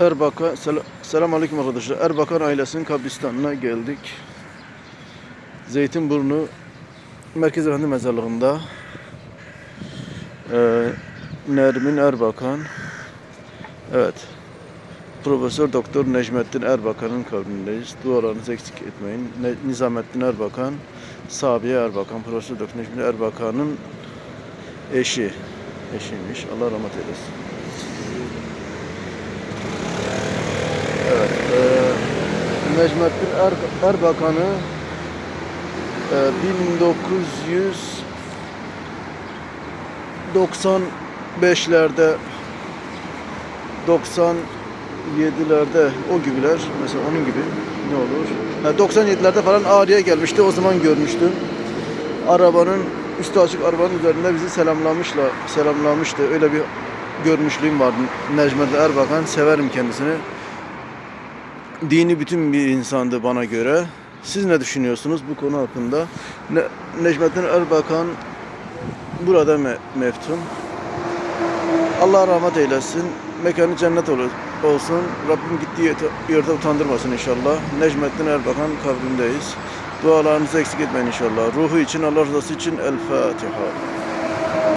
Erbakan, sel selam aleyküm arkadaşlar. Erbakan ailesinin kabristanına geldik. Zeytinburnu Merkez Efendi Mezarlığı'nda ee, Nermin Erbakan Evet Profesör Doktor Necmettin Erbakan'ın kabrindeyiz. Dualarınızı eksik etmeyin. Ne- Nizamettin Erbakan, Sabiye Erbakan, Profesör Doktor Necmettin Erbakan'ın eşi. Eşiymiş. Allah rahmet eylesin. Evet. E, Necmettin er, Erbakan'ı e, 1995'lerde 97'lerde o gibiler mesela onun gibi ne olur? Ha, 97'lerde falan Ağrı'ya gelmişti. O zaman görmüştüm. Arabanın üstü açık arabanın üzerinde bizi selamlamışlar. Selamlamıştı. Öyle bir görmüşlüğüm vardı. Necmettin Erbakan severim kendisini dini bütün bir insandı bana göre. Siz ne düşünüyorsunuz bu konu hakkında? Ne, Necmettin Erbakan burada me, meftun. Allah rahmet eylesin. Mekanı cennet olur, olsun. Rabbim gittiği yerde utandırmasın inşallah. Necmettin Erbakan kabrindeyiz. Dualarınızı eksik etmeyin inşallah. Ruhu için, Allah rızası için El Fatiha.